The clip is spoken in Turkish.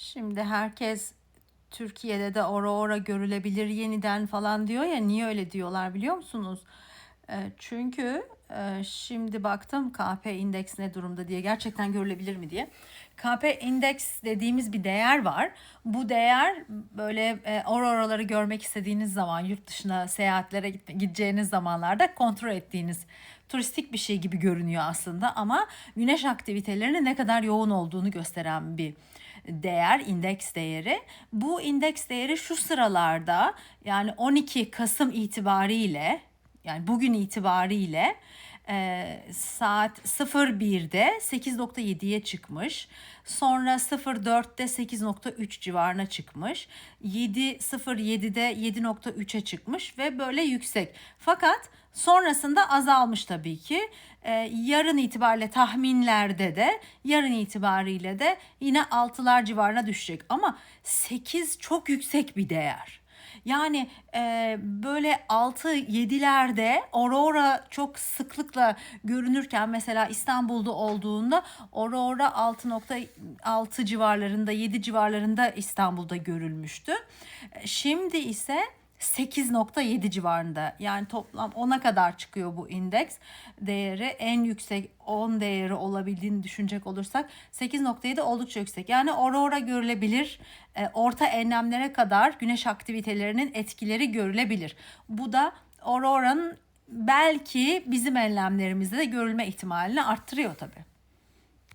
Şimdi herkes Türkiye'de de aurora görülebilir yeniden falan diyor ya niye öyle diyorlar biliyor musunuz? E, Çünkü e, şimdi baktım KP indeks ne durumda diye gerçekten görülebilir mi diye. KP indeks dediğimiz bir değer var. Bu değer böyle e, auroraları görmek istediğiniz zaman yurt dışına seyahatlere gideceğiniz zamanlarda kontrol ettiğiniz turistik bir şey gibi görünüyor aslında ama güneş aktivitelerinin ne kadar yoğun olduğunu gösteren bir değer, indeks değeri. Bu indeks değeri şu sıralarda yani 12 Kasım itibariyle yani bugün itibariyle e, saat 01'de 8.7'ye çıkmış. Sonra 04'te 8.3 civarına çıkmış. 7.07'de 7.3'e çıkmış ve böyle yüksek. Fakat sonrasında azalmış tabii ki. E, yarın itibariyle tahminlerde de yarın itibariyle de yine 6'lar civarına düşecek. Ama 8 çok yüksek bir değer. Yani e, böyle 6-7'lerde aurora çok sıklıkla görünürken mesela İstanbul'da olduğunda aurora 6.6 civarlarında 7 civarlarında İstanbul'da görülmüştü. E, Şimdi ise 8.7 civarında. Yani toplam 10'a kadar çıkıyor bu indeks değeri. En yüksek 10 değeri olabildiğini düşünecek olursak 8.7 oldukça yüksek. Yani aurora görülebilir E, orta enlemlere kadar güneş aktivitelerinin etkileri görülebilir. Bu da auroranın belki bizim enlemlerimizde de görülme ihtimalini arttırıyor tabii.